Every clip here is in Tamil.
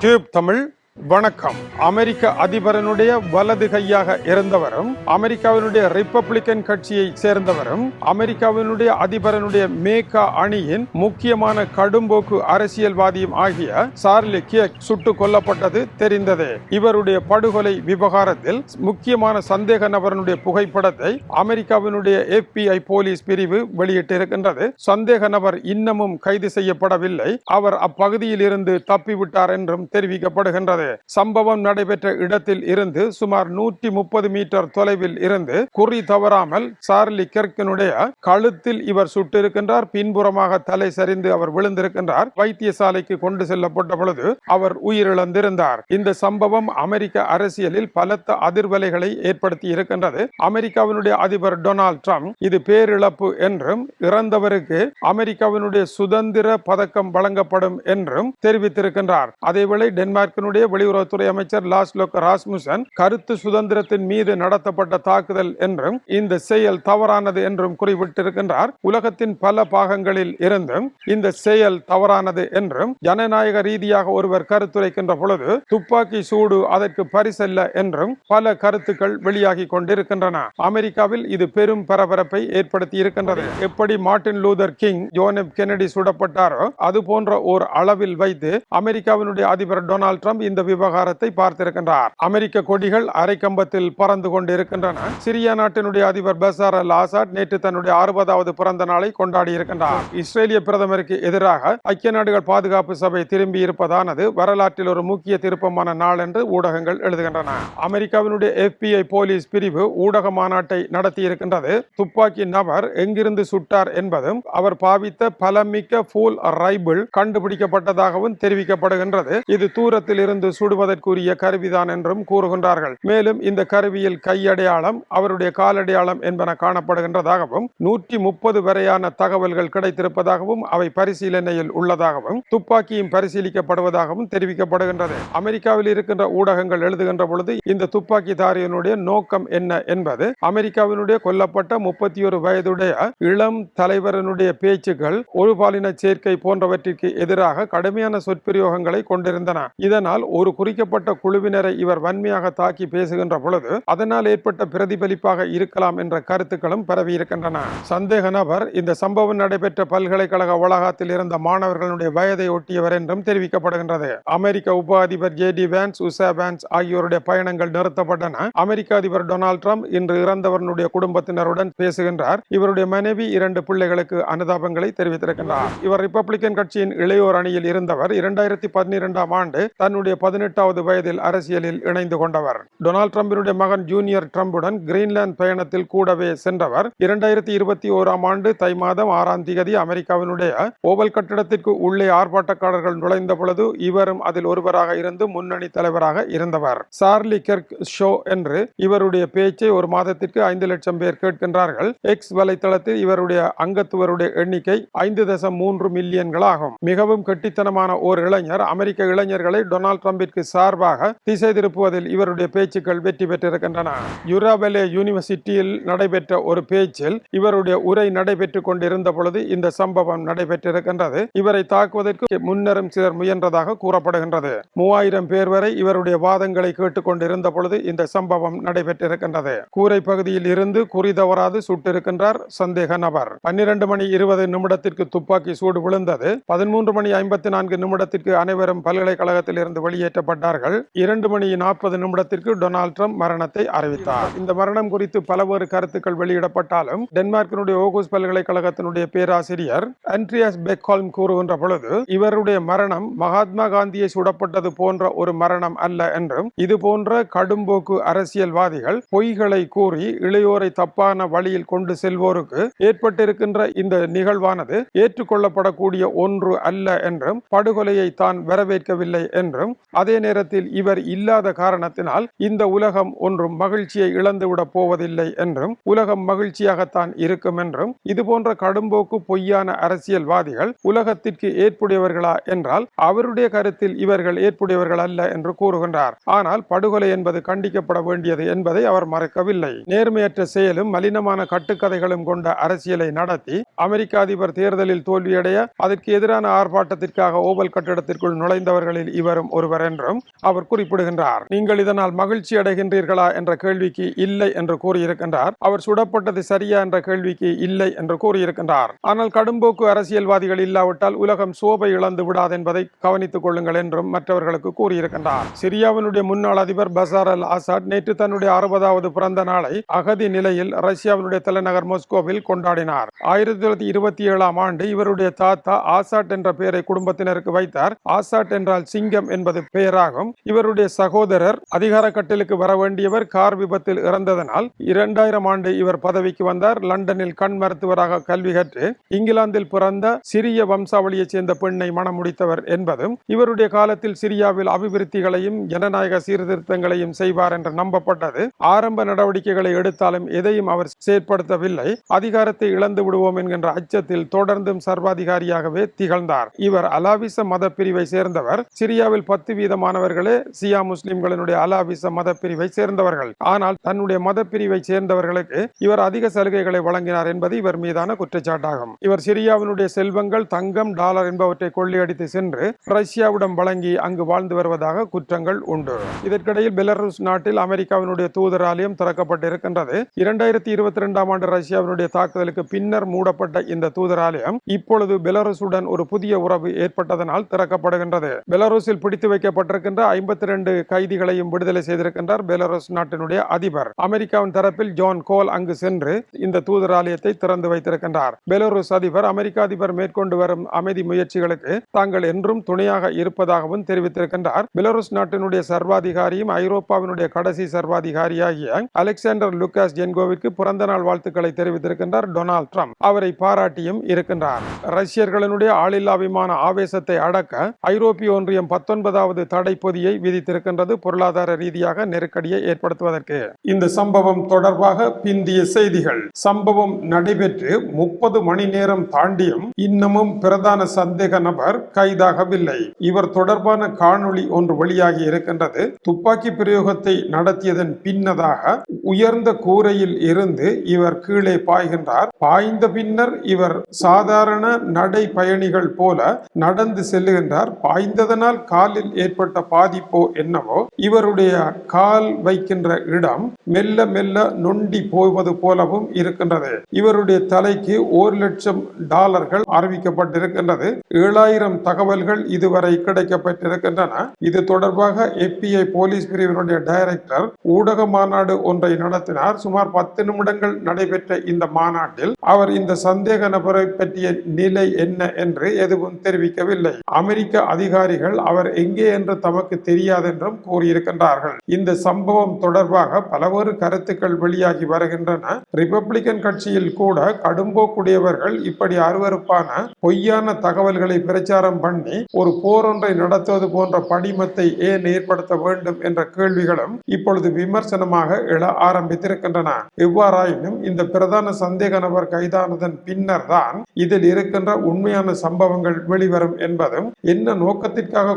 டியூப் தமிழ் வணக்கம். அமெரிக்க அதிபரனுடைய வலது கையாக இருந்தவரும் அமெரிக்காவினுடைய ரிப்பப்ளிக்கன் கட்சியை சேர்ந்தவரும் அமெரிக்காவினுடைய அதிபரனுடைய மேகா அணியின் முக்கியமான கடும்போக்கு அரசியல்வாதியும் ஆகிய சார்லி கியக் சுட்டுக் கொல்லப்பட்டது தெரிந்ததே. இவருடைய படுகொலை விவகாரத்தில் முக்கியமான சந்தேக நபரனுடைய புகைப்படத்தை அமெரிக்காவினுடைய எஃபிஐ போலீஸ் பிரிவு வெளியிட்டிருக்கின்றது. சந்தேக நபர் இன்னமும் கைது செய்யப்படவில்லை. அவர் அப்பகுதியில் இருந்து தப்பிவிட்டார் என்றும் தெரிவிக்கப்படுகின்றது. சம்பவம் நடைபெற்ற இடத்தில் இருந்து சுமார் நூற்றி முப்பது மீட்டர் தொலைவில் இருந்து குறி தவறாமல் சார்லி கெர்க்கினுடைய கழுத்தில் இவர் சுட்டிருக்கின்றார். பின்புறமாக தலை சரிந்து அவர் விழுந்திருக்கின்றார். வைத்தியசாலைக்கு கொண்டு செல்லப்பட்ட பொழுது அவர் உயிரிழந்திருந்தார். இந்த சம்பவம் அமெரிக்க அரசியலில் பலத்த அதிர்வலைகளை ஏற்படுத்தி இருக்கின்றது. அமெரிக்காவினுடைய அதிபர் டொனால்ட் ட்ரம்ப் இது பேரிழப்பு என்றும் இறந்தவருக்கு அமெரிக்காவினுடைய சுதந்திர பதக்கம் வழங்கப்படும் என்றும் தெரிவித்திருக்கின்றார். அதேவேளை டென்மார்க்கினுடைய வெளியுறவுத்துறை அமைச்சர் லாஸ்லோக் ராஸ்முசன் கருத்து சுதந்திரத்தின் மீது நடத்தப்பட்ட தாக்குதல் என்றும் இந்த செயல் தவறானது என்றும் குறிப்பிட்டிருக்கின்றார். உலகத்தின் பல பாகங்களில் இருந்தும் இந்த செயல் தவறானது என்றும் ஜனநாயக ரீதியாக ஒருவர் கருத்துரைக்கின்ற பொழுது துப்பாக்கி சூடு அதற்கு பரிசல்ல என்றும் பல கருத்துக்கள் வெளியாகி கொண்டிருக்கின்றன. அமெரிக்காவில் இது பெரும் பரபரப்பை ஏற்படுத்தி இருக்கின்றது. எப்படி Martin Luther King John F Kennedy சுடப்பட்டாரோ அது போன்ற ஓர் அளவில் வைத்து அமெரிக்காவினுடைய அதிபர் டொனால்ட் ட்ரம்ப் இந்த விவகாரத்தை பார்த்திருக்கின்றார். அமெரிக்க கொடிகள் அரைக்கம்பத்தில் பறந்து கொண்டிருக்கின்றன. சிரியா நாட்டினுடைய அதிபர் பசார் அல் ஆசாட் நேற்று தன்னுடைய அறுபதாவது பிறந்த நாளை கொண்டாடி இருக்கின்றார் இஸ்ரேலிய பிரதமருக்கு எதிராக ஐக்கிய நாடுகள் பாதுகாப்பு சபை திரும்பி இருப்பதானது வரலாற்றில் ஒரு முக்கிய திருப்பமான நாள் என்று ஊடகங்கள் எழுதுகின்றன. அமெரிக்காவினுடைய எஃபிஐ போலீஸ் பிரிவு ஊடக மாநாட்டை நடத்தி இருக்கின்றது துப்பாக்கி நபர் எங்கிருந்து சுட்டார் என்பதும் அவர் பாவித்த பலமிக்க ஃபூல் ரைபிள் கண்டுபிடிக்கப்பட்டதாகவும் தெரிவிக்கப்படுகின்றது. இது தூரத்தில் இருந்து சுடுவதற்குரிய கருவிதான் என்றும் கூறுகின்றார்கள். மேலும் இந்த கருவியில் கையடையாளம் அவருடைய காலடையாளம் என்பன காணப்படுகின்றதாகவும் நூற்றி முப்பது வரையான தகவல்கள் கிடைத்திருப்பதாகவும் அவை பரிசீலனையில் உள்ளதாகவும் துப்பாக்கியும் பரிசீலிக்கப்படுவதாகவும் தெரிவிக்கப்படுகின்றது. அமெரிக்காவில் இருக்கின்ற ஊடகங்கள் எழுதுகின்ற பொழுது இந்த துப்பாக்கிதாரியனுடைய நோக்கம் என்ன என்பது அமெரிக்காவினுடைய கொல்லப்பட்ட முப்பத்தி ஒரு வயதுடைய இளம் தலைவரனுடைய பேச்சுகள் ஒரு பாலின சேர்க்கை போன்றவற்றிற்கு எதிராக கடுமையான சொற்பிரயோகங்களை கொண்டிருந்தன. இதனால் ஒரு குறிக்கப்பட்ட குழுவினரை இவர் வன்மையாக தாக்கி பேசுகின்ற பொழுது அதனால் ஏற்பட்ட பிரதிபலிப்பாக இருக்கலாம் என்ற கருத்துக்களும் பரவி இருக்கின்றன. சந்தேக நபர் இந்த சம்பவம் நடைபெற்ற பல்கலைக்கழக வளாகத்தில் இருந்த மாணவர்களுடைய வயதை ஒட்டியவர் என்றும் தெரிவிக்கப்படுகின்றது. அமெரிக்க உப அதிபர் J D Vance Usha Vance ஆகியோருடைய பயணங்கள் நிறுத்தப்பட்டன. அமெரிக்க அதிபர் டொனால்ட் ட்ரம்ப் இன்று இறந்தவர்களுடைய குடும்பத்தினருடன் பேசுகின்றார். இவருடைய மனைவி இரண்டு பிள்ளைகளுக்கு அனுதாபங்களை தெரிவித்திருக்கின்றார். இவர் ரிப்பப்ளிக்கன் கட்சியின் இளையோர் அணியில் இருந்தவர். இரண்டாயிரத்தி பதினிரெண்டாம் ஆண்டு தன்னுடைய பதினெட்டாவது வயதில் அரசியலில் இணைந்து கொண்டவர். டொனால்ட் ட்ரம்பினுடைய மகன் ஜூனியர் ட்ரம்புடன் கிரீன்லாந்து பயணத்தில் கூடவே சென்றவர். இரண்டாயிரத்தி இருபத்தி ஓராம் ஆண்டு தை மாதம் ஆறாம் தேதி அமெரிக்காவினுடைய ஓவல் கட்டிடத்திற்கு உள்ளே ஆர்ப்பாட்டக்காரர்கள் நுழைந்த பொழுது இவரும் அதில் ஒருவராக இருந்து முன்னணி தலைவராக இருந்தவர். சார்லி கெர்க் ஷோ என்று இவருடைய பேச்சை ஒரு மாதத்திற்கு ஐந்து லட்சம் பேர் கேட்கின்றார்கள். எக்ஸ் வலைத்தளத்தில் இவருடைய அங்கத்துவருடைய எண்ணிக்கை ஐந்து தசம் மூன்று மில்லியன்களாகும். மிகவும் கெட்டித்தனமான ஓர் இளைஞர். அமெரிக்க இளைஞர்களை டொனால்ட் ட்ரம்பிற்கு சார்பாக திசை திருப்புவதில் இவருடைய பேச்சுக்கள் வெற்றி பெற்றிருக்கின்றன. யுராபெலே யூனிவர்சிட்டியில் நடைபெற்ற ஒரு பேச்சில் இவருடைய உரை நடைபெற்றுக் கொண்டிருந்த பொழுது இந்த சம்பவம் நடைபெற்றிருக்கின்றது. இவரை தாக்குவதற்கு முன்னரும் சிலர் முயன்றதாக கூறப்படுகின்றது. மூவாயிரம் பேர் வரை இவருடைய வாதங்களை கேட்டுக்கொண்டிருந்த பொழுது இந்த சம்பவம் நடைபெற்றிருக்கின்றது. கூரை பகுதியில் இருந்து குறி தவறாது சுட்டிருக்கின்றார் சந்தேக நபர். பன்னிரண்டு மணி இருபது நிமிடத்திற்கு துப்பாக்கி சூடு விழுந்தது. பதிமூன்று மணி ஐம்பத்தி நான்கு நிமிடத்திற்கு அனைவரும் பல்கலைக்கழகத்தில் இருந்து வெளியே வெளியேற்றப்பட்டார்கள் இரண்டு மணி நாற்பது நிமிடத்திற்கு டொனால்ட் ட்ரம்ப் மரணத்தை அறிவித்தார். இந்த மரணம் குறித்து பலவேறு கருத்துக்கள் வெளியிடப்பட்டாலும் டென்மார்க்கினுடைய ஓகோஸ் பல்கலைக்கழகத்தினுடைய பேராசிரியர் அண்ட்ரியாஸ் பெக்ஹால்ம் கூறுகின்ற பொழுது இவருடைய மரணம் மகாத்மா காந்தியை சுடப்பட்டது போன்ற ஒரு மரணம் அல்ல என்றும் இது போன்ற கடும்போக்கு அரசியல்வாதிகள் பொய்களை கூறி இளையோரை தப்பான வழியில் கொண்டு செல்வோருக்கு ஏற்பட்டிருக்கின்ற இந்த நிகழ்வானது ஏற்றுக்கொள்ளப்படக்கூடிய ஒன்று அல்ல என்றும் படுகொலையை தான் வரவேற்கவில்லை என்றும் அதே நேரத்தில் இவர் இல்லாத காரணத்தினால் இந்த உலகம் ஒன்றும் மகிழ்ச்சியை இழந்துவிடப் போவதில்லை என்றும் உலகம் மகிழ்ச்சியாகத்தான் இருக்கும் என்றும் இது போன்ற கடும்போக்கு பொய்யான அரசியல்வாதிகள் உலகத்திற்கு ஏற்புடையவர்களா என்றால் அவருடைய கருத்தில் இவர்கள் ஏற்புடையவர்கள் அல்ல என்று கூறுகின்றார். ஆனால் படுகொலை என்பது கண்டிக்கப்பட வேண்டியது என்பதை அவர் மறக்கவில்லை. நேர்மையற்ற செயலும் மலினமான கட்டுக்கதைகளும் கொண்ட அரசியலை நடத்தி அமெரிக்க அதிபர் தேர்தலில் தோல்வியடைய அதற்கு எதிரான ஆர்ப்பாட்டத்திற்காக ஓவல் கட்டிடத்திற்குள் நுழைந்தவர்களில் இவரும் ஒருவர் சேர்ந்தவர் என்றும் அவர் குறிப்பிடுகின்றார். நீங்கள் இதனால் மகிழ்ச்சி அடைகின்றீர்களா? என்ற கேள்விக்கு இல்லை என்று கூறியிருக்கின்றார். அவர் சுடப்பட்டது சரியா? என்ற கேள்விக்கு இல்லை என்று கூறியிருக்கின்றார். ஆனால் கடும்போக்கு அரசியல்வாதிகள் இல்லாவிட்டால் உலகம் சோபை இழந்து விடாது என்பதை கவனித்துக் கொள்ளுங்கள் என்றும் மற்றவர்களுக்கு கூறியிருக்கின்றார். சிரியாவினுடைய முன்னாள் அதிபர் பசார் அல் ஆசாட் நேற்று தன்னுடைய அறுபதாவது பிறந்த நாளை அகதி நிலையில் ரஷ்யாவினுடைய தலைநகர் மோஸ்கோவில் கொண்டாடினார். ஆயிரத்தி தொள்ளாயிரத்தி இருபத்தி ஏழாம் ஆண்டு இவருடைய தாத்தா ஆசாட் என்ற பெயரை குடும்பத்தினருக்கு வைத்தார். ஆசாட் என்றால் சிங்கம் என்பது பெயராகும். இவருடைய சகோதரர் அதிகார கட்டிலுக்கு வர வேண்டியவர் கார் விபத்தில் இறந்ததனால் இரண்டாயிரம் ஆண்டு இவர் பதவிக்கு வந்தார். லண்டனில் கண் மருத்துவராக கல்வி கற்று இங்கிலாந்தில் பிறந்த சிறிய வம்சாவளியைச் சேர்ந்த பெண்ணை மனம் முடித்தவர் என்பதும் இவருடைய காலத்தில் சிரியாவில் அபிவிருத்திகளையும் ஜனநாயக சீர்திருத்தங்களையும் செய்வார் என்று நம்பப்பட்டது. ஆரம்ப நடவடிக்கைகளை எடுத்தாலும் எதையும் அவர் செயற்படுத்தவில்லை. அதிகாரத்தை இழந்து விடுவோம் என்கின்ற அச்சத்தில் தொடர்ந்தும் சர்வாதிகாரியாகவே திகழ்ந்தார். இவர் அலாவிச மத பிரிவை சேர்ந்தவர். சிரியாவில் பத்து வீதமானவர்களே சியா முஸ்லிம்களினுடைய அலாபிச மத பிரிவை சேர்ந்தவர்கள். ஆனால் தன்னுடைய மத பிரிவை சேர்ந்தவர்களுக்கு இவர் அதிக சலுகைகளை வழங்கினார் என்பது இவர் மீதான குற்றச்சாட்டாகும். இவர் சிரியாவினுடைய செல்வங்கள் தங்கம் டாலர் என்பவற்றை கொள்ளையடித்து சென்று ரஷ்யாவிடம் வழங்கி அங்கு வாழ்ந்து வருவதாக குற்றங்கள் உண்டு. இதற்கிடையில் பெலருஸ் நாட்டில் அமெரிக்காவினுடைய தூதராலயம் திறக்கப்பட்டிருக்கின்றது. இரண்டாயிரத்தி இருபத்தி இரண்டாம் ஆண்டு ரஷ்யாவினுடைய தாக்குதலுக்கு பின்னர் மூடப்பட்ட இந்த தூதராலயம் இப்பொழுது பெலருசுடன் ஒரு புதிய உறவு ஏற்பட்டதனால் திறக்கப்படுகின்றது. பெலருஸில் பிடித்து வைக்கப்பட்டிருக்கின்ற ஐம்பத்தி ரெண்டு கைதிகளையும் விடுதலை செய்திருக்கின்றார் பெலாரஸ் நாட்டினுடைய அதிபர். அமெரிக்காவின் தரப்பில் ஜான் கோல் அங்கு சென்று இந்த தூதராலயத்தை திறந்து வைத்திருக்கின்றார். பெலாரஸ் அதிபர் அமெரிக்க அதிபர் மேற்கொண்டு வரும் அமைதி முயற்சிகளுக்கு தாங்கள் என்றும் துணையாக இருப்பதாகவும் தெரிவித்திருக்கின்றார். பெலாரஸ் நாட்டினுடைய சர்வாதிகாரியும் ஐரோப்பாவினுடைய கடைசி சர்வாதிகாரியாகிய அலெக்சாண்டர் லுக்காஸ் ஜென்கோவிற்கு பிறந்த நாள் வாழ்த்துக்களை தெரிவித்திருக்கின்றார் டொனால்ட் ட்ரம்ப். அவரை பாராட்டியும் இருக்கின்றார். ரஷ்யர்களினுடைய ஆளில்லா விமான ஆவேசத்தை அடக்க ஐரோப்பிய ஒன்றியம் பத்தொன்பதாவது தடை பொதியை விதித்திருக்கின்றது பொருளாதார ரீதியாக நெருக்கடியை ஏற்படுத்துவதற்கு. இந்த சம்பவம் தொடர்பாக பிந்திய செய்திகள். சம்பவம் நடைபெற்று முப்பது மணி நேரம் தாண்டியும் இன்னமும் பிரதான சந்தேக நபர் கைதாகவில்லை. இவர் தொடர்பான காணொளி ஒன்று வெளியாகி இருக்கின்றது. துப்பாக்கி பிரயோகத்தை நடத்தியதன் பின்னதாக உயர்ந்த கூரையில் இருந்து இவர் கீழே பாய்கின்றார். பாய்ந்த பின்னர் இவர் சாதாரண நடை பயணிகள் போல நடந்து செல்லுகின்றார். பாய்ந்ததனால் காலில் ஏற்பட்ட பாதிப்போ என்னவோ இவருடைய கால் வைக்கின்ற இடம் மெல்ல மெல்ல நொண்டி போவது போலவும் இருக்கின்றது. இவருடைய தலைக்கு ஒரு லட்சம் டாலர்கள் அறிவிக்கப்பட்டிருக்கின்றது. ஏழாயிரம் தகவல்கள் இதுவரை கிடைக்கப்பட்டிருக்கின்றன. இது தொடர்பாக FBI போலீஸ் பிரிவினுடைய டைரக்டர் ஊடக மாநாடு ஒன்றை நடத்தினார். சுமார் பத்து நிமிடங்கள் நடைபெற்ற இந்த மாநாட்டில் அவர் இந்த சந்தேக நபரை பற்றிய நிலை என்ன என்று எதுவும் தெரிவிக்கவில்லை. அமெரிக்க அதிகாரிகள் அவர் எங்கே என்று தமக்கு தெரியாதென்றும் கூறியிருக்கின்றார்கள். இந்த சம்பவம் தொடர்பாக பலவேறு கருத்துக்கள் வெளியாகி வருகின்றன. ரிபப்ளிகன் கட்சியில் கூட கடும்போக்குடையவர்கள் இப்படி அருவருப்பான பொய்யான தகவல்களை பிரச்சாரம் பண்ணி ஒரு போரொன்றை நடத்துவது போன்ற படிமத்தை ஏன் ஏற்படுத்த வேண்டும் என்ற கேள்விகளும் இப்பொழுது விமர்சனமாக எழ ஆரம்பித்திருக்கின்றன. எவ்வாறாயினும் இந்த பிரதான சந்தேக நபர் கைதானதன் பின்னர் தான் இதில் இருக்கின்ற உண்மையான சம்பவங்கள் வெளிவரும் என்பதும் என்ன நோக்கத்திற்காக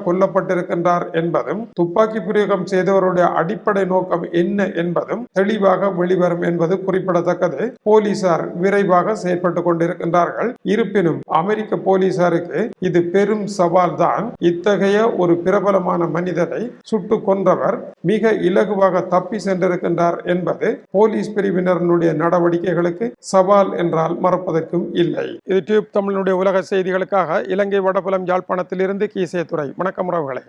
இருக்கின்றார் என்பதும் துப்பாக்கி பிரயோகம் செய்தவருடைய அடிப்படை நோக்கம் என்ன என்பதும் தெளிவாக வெளிவரும் என்பது குறிப்பிடத்தக்கது. போலீசார் விரைவாக செயற்பட்டுக் கொண்டிருக்கின்றார்கள். இருப்பினும் அமெரிக்க போலீசாருக்கு இது பெரும் சவால் தான் இத்தகைய ஒரு பிரபலமான மனிதனை சுட்டு கொன்றவர் மிக இலகுவாக தப்பி சென்றிருக்கின்றார் என்பது போலீஸ் பிரிவினருடைய நடவடிக்கைகளுக்கு சவால் என்றால் மறப்பதற்கும் இல்லை. இது டியூப் தமிழனுடைய உலக செய்திகளுக்காக இலங்கை வடபுலம் யாழ்ப்பாணத்திலிருந்து கீசே துறை வணக்கம் உறவுகளே.